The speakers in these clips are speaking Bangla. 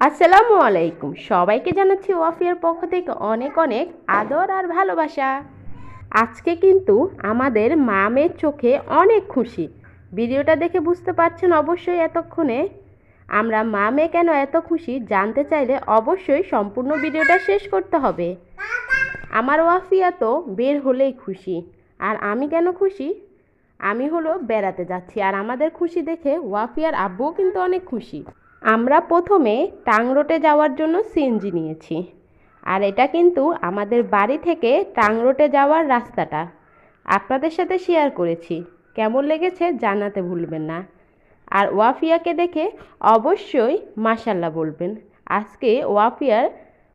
আসসালামু আলাইকুম। সবাইকে জানাচ্ছি ওয়াফিয়ার পক্ষ থেকে অনেক অনেক আদর আর ভালোবাসা। আজকে কিন্তু আমাদের মামের চোখে অনেক খুশি। ভিডিওটা দেখে বুঝতে পারছেন অবশ্যই এতক্ষণে। আমরা মামে কেন এত খুশি জানতে চাইলে অবশ্যই সম্পূর্ণ ভিডিওটা শেষ করতে হবে। আমার ওয়াফিয়া তো বের হলেই খুশি। আর আমি কেন খুশি? আমি হলো বেড়াতে যাচ্ছি। আর আমাদের খুশি দেখে ওয়াফিয়ার আব্বুও কিন্তু অনেক খুশি। আমরা প্রথমে টাংরোটে যাওয়ার জন্য সিএনজি নিয়েছি। আর এটা কিন্তু আমাদের বাড়ি থেকে টাংরোটে যাওয়ার রাস্তাটা। আপনাদের সাথে শেয়ার করেছি। কেমন লেগেছে জানাতে ভুলবেন না। আর ওয়াফিয়াকে দেখে অবশ্যই মাসাল্লাহ বলবেন। আজকে ওয়াফিয়ার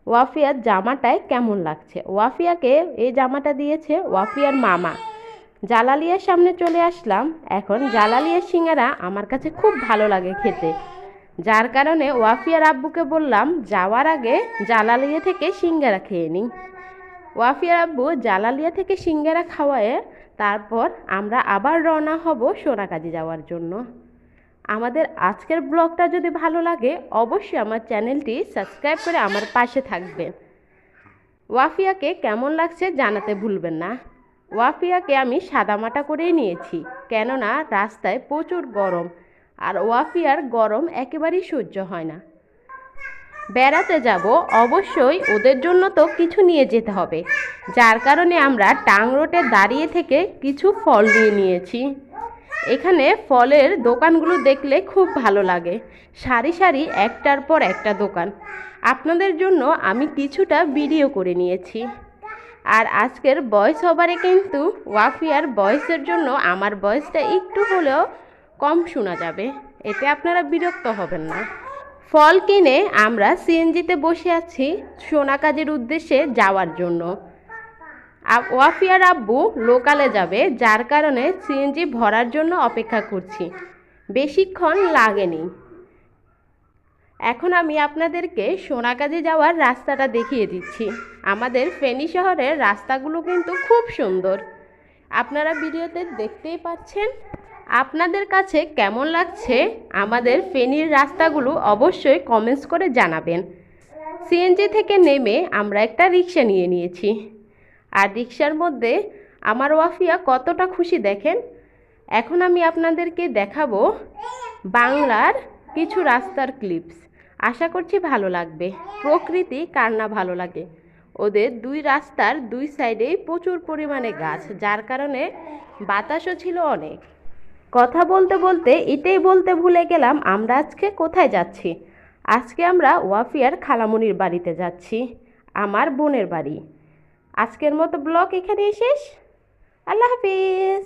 ওয়াফিয়ার জামাটায় কেমন লাগছে? ওয়াফিয়াকে এই জামাটা দিয়েছে ওয়াফিয়ার মামা। জালালিয়ার সামনে চলে আসলাম। এখন জালালিয়ার সিঙ্গারা আমার কাছে খুব ভালো লাগে খেতে। যার কারণে ওয়াফিয়ার আব্বুকে বললাম, যাওয়ার আগে জালালিয়া থেকে সিঙ্গারা খেয়ে নিই। ওয়াফিয়ার আব্বু জালালিয়া থেকে সিঙ্গারা খাওয়ায় তারপর আমরা আবার রওনা হব সোনাকাজি যাওয়ার জন্য। আমাদের আজকের ব্লগটা যদি ভালো লাগে, অবশ্যই আমার চ্যানেলটি সাবস্ক্রাইব করে আমার পাশে থাকবেন। ওয়াফিয়াকে কেমন লাগছে জানাতে ভুলবেন না। ওয়াফিয়াকে আমি সাদামাটা করেই নিয়েছি, কেননা রাস্তায় প্রচুর গরম। আর ওয়াফিয়ার গরম একেবারেই সহ্য হয় না। বেড়াতে যাব, অবশ্যই ওদের জন্য তো কিছু নিয়ে যেতে হবে। যার কারণে আমরা টাংরোটে দাঁড়িয়ে থেকে কিছু ফল নিয়ে নিয়েছি। এখানে ফলের দোকানগুলো দেখলে খুব ভালো লাগে। সারি সারি, একটার পর একটা দোকান। আপনাদের জন্য আমি কিছুটা ভিডিও করে নিয়েছি। আর আজকের বয়স ওভারে কিন্তু ওয়াফিয়ার বয়সের জন্য আমার বয়সটা একটু হলেও কম শোনা যাবে, এতে আপনারা বিরক্ত হবেন না। ফল কিনে আমরা সিএনজিতে বসে আছি সোনা কাজের উদ্দেশ্যে যাওয়ার জন্য। ওয়াফিয়ার আব্বু লোকালে যাবে, যার কারণে সিএনজি ভরার জন্য অপেক্ষা করছি। বেশিক্ষণ লাগেনি। এখন আমি আপনাদেরকে সোনাকাজে যাওয়ার রাস্তাটা দেখিয়ে দিচ্ছি। আমাদের ফেনী শহরের রাস্তাগুলো কিন্তু খুব সুন্দর। আপনারা ভিডিওতে দেখতেই পাচ্ছেন আপনাদের কাছে কেমন লাগছে আমাদের ফেনীর রাস্তাগুলো অবশ্যই কমেন্টস করে জানাবেন। সিএনজি থেকে নেমে আমরা একটা রিক্সা নিয়ে নিয়েছি। আর রিক্সার মধ্যে আমার ওয়াফিয়া কতটা খুশি দেখেন? এখন আমি আপনাদেরকে দেখাবো বাংলার কিছু রাস্তার ক্লিপস আশা করছি ভালো লাগবে। প্রকৃতি কার না ভালো লাগে। ওদের দুই রাস্তার দুই সাইডেই প্রচুর পরিমাণে গাছ, যার কারণে বাতাসও ছিল অনেক। কথা বলতে বলতে, এটাই বলতে ভুলে গেলাম আমরা আজকে কোথায় যাচ্ছি। আজকে আমরা ওয়াফিয়ার খালামনির বাড়িতে যাচ্ছি, আমার বোনের বাড়ি। আজকের মতো ব্লগ এখানেই শেষ। আল্লাহ হাফিজ।